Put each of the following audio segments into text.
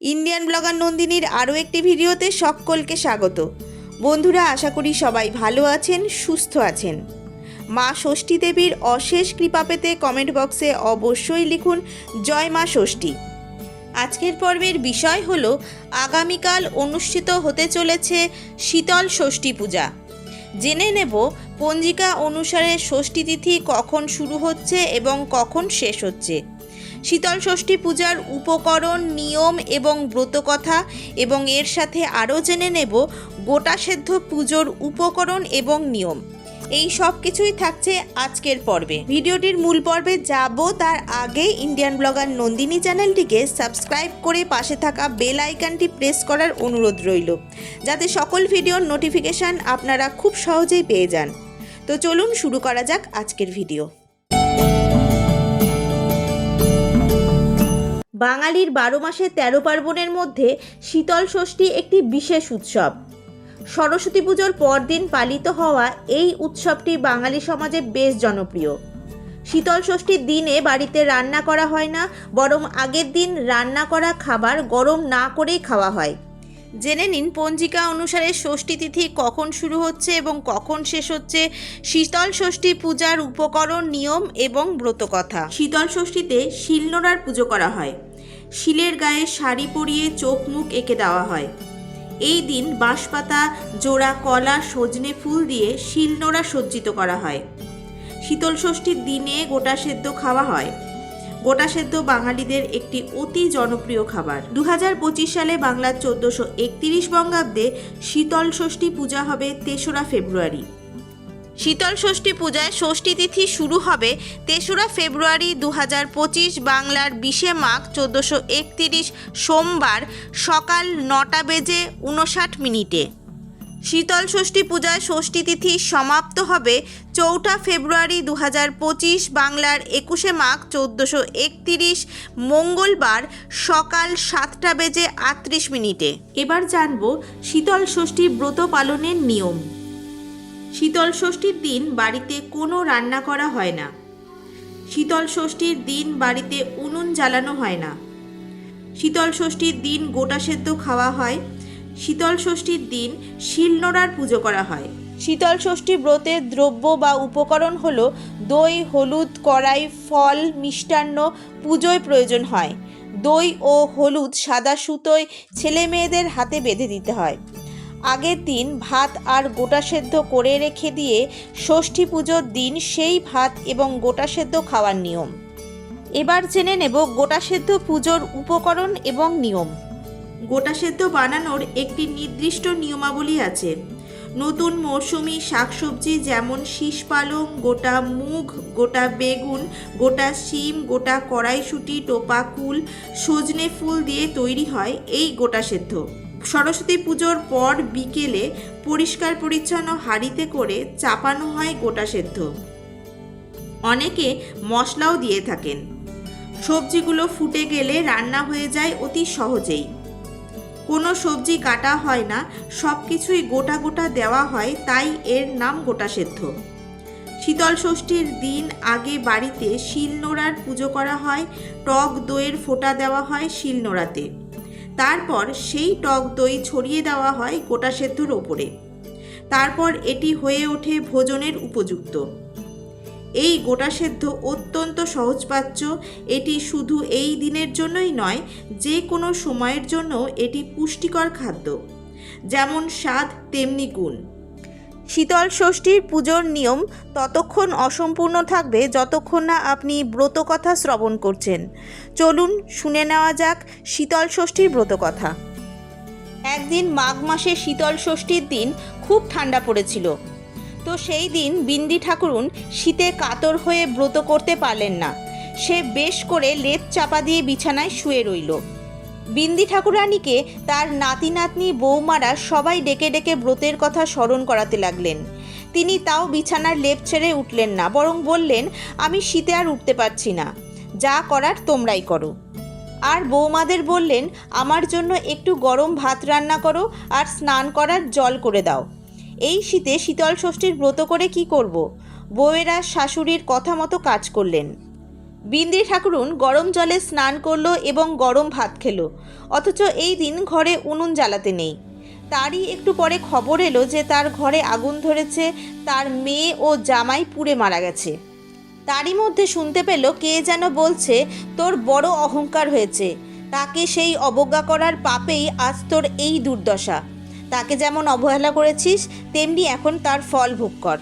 Indian blogger নন্দিনীর আরও একটি ভিডিওতে সকলকে স্বাগত। বন্ধুরা, আশা করি সবাই ভালো আছেন, সুস্থ আছেন। মা ষষ্ঠী দেবীর অশেষ কৃপা পেতে কমেন্ট বক্সে অবশ্যই লিখুন, জয় মা ষষ্ঠী। আজকের পর্বের বিষয় হল, আগামীকাল অনুষ্ঠিত হতে চলেছে শীতল ষষ্ঠী পূজা। জেনে নেব, পঞ্জিকা অনুসারে ষষ্ঠী তিথি কখন শুরু হচ্ছে এবং কখন শেষ হচ্ছে। শীতল ষষ্ঠী পূজার উপকরণ, নিয়ম এবং ব্রতকথা এবং এর সাথে আরও জেনে নেব গোটা সেদ্ধ পুজোর উপকরণ এবং নিয়ম। এই সব কিছুই থাকছে আজকের পর্বে। ভিডিওটির মূল পর্বে যাব, তার আগে ইন্ডিয়ান ব্লগার নন্দিনী চ্যানেলটিকে সাবস্ক্রাইব করে পাশে থাকা বেল আইকনটি প্রেস করার অনুরোধ রইল, যাতে সকল ভিডিওর নোটিফিকেশান আপনারা খুব সহজেই পেয়ে যান। তো চলুন শুরু করা যাক আজকের ভিডিও। বাঙালির বারো মাসে তেরো পার্বণের মধ্যে শীতল ষষ্ঠী একটি বিশেষ উৎসব। সরস্বতী পুজোর পরদিন পালিত হওয়া এই উৎসবটি বাঙালি সমাজে বেশ জনপ্রিয়। শীতল ষষ্ঠীর দিনে বাড়িতে রান্না করা হয় না, বরং আগের দিন রান্না করা খাবার গরম না করেই খাওয়া হয়। জেনে নিন পঞ্জিকা অনুসারে ষষ্ঠী তিথি কখন শুরু হচ্ছে এবং কখন শেষ হচ্ছে শীতল ষষ্ঠী পূজার উপকরণ, নিয়ম এবং ব্রতকথা। শীতল ষষ্ঠীতে শিলনোড়ার পুজো করা হয়। শিলের গায়ে শাড়ি পরিয়ে চোখ মুখ এঁকে দেওয়া হয়। এই দিন বাঁশপাতা, জোড়া কলা, সজনে ফুল দিয়ে শিলনোড়া সজ্জিত করা হয়। শীতল ষষ্ঠীর দিনে গোটা সেদ্ধ খাওয়া হয়। গোটা সেদ্ধ বাঙালিদের একটি অতি জনপ্রিয় খাবার। দু হাজার পঁচিশ সালে বাংলার চোদ্দোশো একতিরিশ বঙ্গাব্দে শীতল ষষ্ঠী পূজা হবে তেসরা ফেব্রুয়ারি। শীতল ষষ্ঠী পূজায় ষষ্ঠী তিথি শুরু হবে তেসরা ফেব্রুয়ারি দু হাজার পঁচিশ বাংলার বিশে মাঘ চোদ্দোশো সোমবার সকাল নটা বেজে উনষাট মিনিটে। শীতল ষষ্ঠী পূজায় ষষ্ঠী তিথি সমাপ্ত হবে চৌঠা ফেব্রুয়ারি দু হাজার পঁচিশ বাংলার একুশে মাঘ চোদ্দোশো মঙ্গলবার সকাল সাতটা বেজে আটত্রিশ মিনিটে। এবার জানব শীতল ষষ্ঠী ব্রত পালনের নিয়ম। শীতল ষষ্ঠীর দিন বাড়িতে কোনো রান্না করা হয় না। শীতল ষষ্ঠীর দিন বাড়িতে উনুন জ্বালানো হয় না। শীতল ষষ্ঠীর দিন গোটা সেদ্ধ খাওয়া হয়। শীতল ষষ্ঠীর দিন শিলনোড়ার পুজো করা হয়। শীতল ষষ্ঠী ব্রতের দ্রব্য বা উপকরণ হলো দই, হলুদ, কড়াই, ফল, মিষ্টান্ন, পুজোয় প্রয়োজন হয়। দই ও হলুদ সাদা সুতোয় ছেলে মেয়েদের হাতে বেঁধে দিতে হয়। আগের দিন ভাত আর গোটা সেদ্ধ করে রেখে দিয়ে ষষ্ঠী পুজোর দিন সেই ভাত এবং গোটা সেদ্ধ খাওয়ার নিয়ম। এবার জেনে নেব গোটা সেদ্ধ পুজোর উপকরণ এবং নিয়ম। গোটা সেদ্ধ বানানোর একটি নির্দিষ্ট নিয়মাবলী আছে। নতুন মৌসুমি শাকসবজি যেমন শীষ পালং, গোটা মুগ, গোটা বেগুন, গোটা শিম, গোটা কড়াইশুঁটি, টোপা, কুল, সজনে ফুল দিয়ে তৈরি হয় এই গোটা সেদ্ধ। সরস্বতী পুজোর পর বিকেলে পরিষ্কার পরিচ্ছন্ন হাঁড়িতে করে চাপানো হয় গোটা সেদ্ধ। অনেকে মশলাও দিয়ে থাকেন। সবজিগুলো ফুটে গেলে রান্না হয়ে যায় অতি সহজেই। কোনো সবজি কাটা হয় না সব কিছুই গোটা গোটা দেওয়া হয়, তাই এর নাম গোটা সেদ্ধ। শীতল ষষ্ঠীর দিন আগে বাড়িতে শিলনোড়ার পুজো করা হয়, টক দইয়ের ফোঁটা দেওয়া হয় শিলনোড়াতে। তারপর সেই টক দই ছড়িয়ে দেওয়া হয় গোটা সেদ্ধর ওপরে। তারপর এটি হয়ে ওঠে ভোজনের উপযুক্ত। এই গোটা সেদ্ধ অত্যন্ত সহজপাচ্য। এটি শুধু এই দিনের জন্যই নয়, যে কোনো সময়ের জন্য এটি পুষ্টিকর খাদ্য। যেমন স্বাদ, তেমনি গুণ। শীতল ষষ্ঠীর পুজোর নিয়ম ততক্ষণ অসম্পূর্ণ থাকবে যতক্ষণ না আপনি ব্রতকথা শ্রবণ করছেন। চলুন শুনে নেওয়া যাক শীতল ষষ্ঠীর ব্রতকথা। একদিন মাঘ মাসে শীতল ষষ্ঠীর দিন খুব ঠান্ডা পড়েছিল। তো সেই দিন বিন্দি ঠাকুরুন শীতে কাতর হয়ে ব্রত করতে পারলেন না। সে বেশ করে লেপ চাপা দিয়ে বিছানায় শুয়ে রইল। বিন্দি ঠাকুরানীকে তার নাতি নাতনি বৌমারা সবাই ডেকে ডেকে ব্রতের কথা স্মরণ করাতে লাগলেন। তিনি তাও বিছানার লেপ ছেড়ে উঠলেন না, বরং বললেন, আমি শীতে আর উঠতে পারছি না। যা করার তোমরাই করো। আর বৌমাদের বললেন, আমার জন্য একটু গরম ভাত রান্না করো আর স্নান করার জল করে দাও। এই শীতে শীতল ষষ্ঠীর ব্রত করে কি করব? বউয়েরা শাশুড়ির কথা মতো কাজ করলেন। বিন্দি ঠাকুরুন গরম জলে স্নান করল এবং গরম ভাত খেলো। অথচ এই দিন ঘরে উনুন জ্বালাতে নেই। তারই একটু পরে খবর এলো যে তার ঘরে আগুন ধরেছে, তার মেয়ে ও জামাই পুড়ে মারা গেছে। তারই মধ্যে শুনতে পেল কে যেন বলছে, তোর বড় অহংকার হয়েছে। তাকে সেই অবজ্ঞা করার পাপেই আজ তোর এই দুর্দশা। তাকে যেমন অবহেলা করেছিস, তেমনি এখন তার ফল ভোগ কর।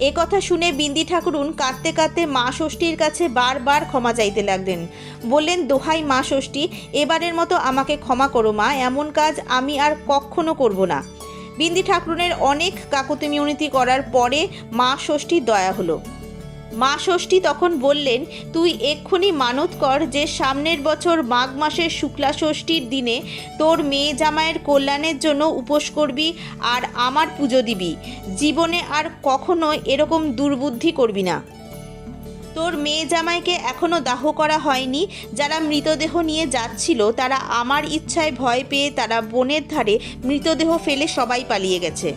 এ কথা শুনে বিন্দি ঠাকুরুন কাঁদতে কাঁদতে মা ষষ্ঠীর কাছে বারবার ক্ষমা যাইতে লাগলেন। বললেন, দোহাই মা ষষ্ঠী, এবারের মতো আমাকে ক্ষমা করো মা, এমন কাজ আমি আর কখনো করব না। বিন্দি ঠাকুরুনের অনেক কাকুতি মিউনিতি করার পরে মা ষষ্ঠীর দয়া হলো। মা ষষ্ঠী তখন বললেন, তুই এক্ষুনি মানত কর যে সামনের বছর মাঘ মাসের শুক্লা ষষ্ঠীর দিনে তোর মেয়ে জামাইয়ের কল্যাণের জন্য উপোস করবি আর আমার পুজো দিবি। জীবনে আর কখনো এরকম দুর্বুদ্ধি করবি না। তোর মেয়ে জামাইকে এখনও দাহ করা হয়নি। যারা মৃতদেহ নিয়ে যাচ্ছিল, তারা আমার ইচ্ছায় ভয় পেয়ে তারা বনের ধারে মৃতদেহ ফেলে সবাই পালিয়ে গেছে।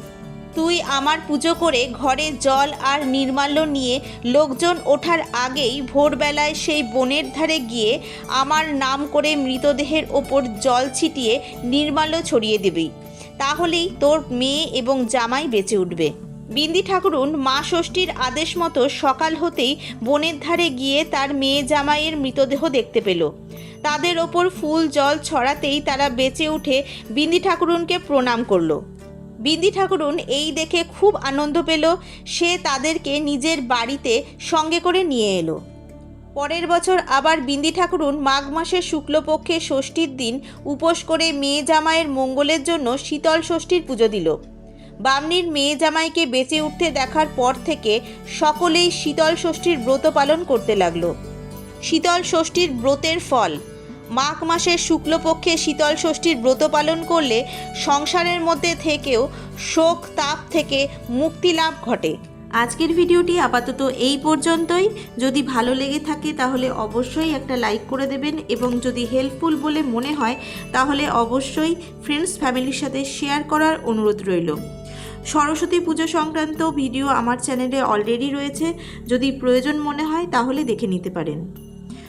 তুই আমার পুজো করে ঘরে জল আর নির্মাল্য নিয়ে লোকজন ওঠার আগেই ভোরবেলায় সেই বনের ধারে গিয়ে আমার নাম করে মৃতদেহের ওপর জল ছিটিয়ে নির্মাল্য ছড়িয়ে দিবি। তাহলেই তোর মেয়ে এবং জামাই বেঁচে উঠবে। বিন্দি ঠাকুরুন মা ষষ্ঠীর আদেশ মতো সকাল হতেই বনের ধারে গিয়ে তার মেয়ে জামাইয়ের মৃতদেহ দেখতে পেল। তাদের ওপর ফুল জল ছড়াতেই তারা বেঁচে উঠে বিন্দি ঠাকুরুনকে প্রণাম করল। বিন্দি ঠাকুরুন এই দেখে খুব আনন্দ পেল। সে তাদেরকে নিজের বাড়িতে সঙ্গে করে নিয়ে এলো। পরের বছর আবার বিন্দি ঠাকুরুন মাঘ মাসের শুক্লপক্ষে ষষ্ঠীর দিন উপোস করে মেয়ে জামাইয়ের মঙ্গলের জন্য শীতল ষষ্ঠীর পুজো দিল। বামনির মেয়ে জামাইকে বেঁচে উঠতে দেখার পর থেকে সকলেই শীতল ষষ্ঠীর ব্রত পালন করতে লাগল। শীতল ষষ্ঠীর ব্রতের ফল মাঘ মাসের শুক্লপক্ষে শীতল ষষ্ঠীর ব্রত পালন করলে সংসারের মধ্যে থেকেও শোক, তাপ থেকে মুক্তি লাভ ঘটে। আজকের ভিডিওটি আপাতত এই পর্যন্তই। যদি ভালো লেগে থাকে তাহলে অবশ্যই একটা লাইক করে দেবেন এবং যদি হেল্পফুল বলে মনে হয় তাহলে অবশ্যই ফ্রেন্ডস, ফ্যামিলির সাথে শেয়ার করার অনুরোধ রইল। সরস্বতী পুজো সংক্রান্ত ভিডিও আমার চ্যানেলে অলরেডি রয়েছে। যদি প্রয়োজন মনে হয় তাহলে দেখে নিতে পারেন।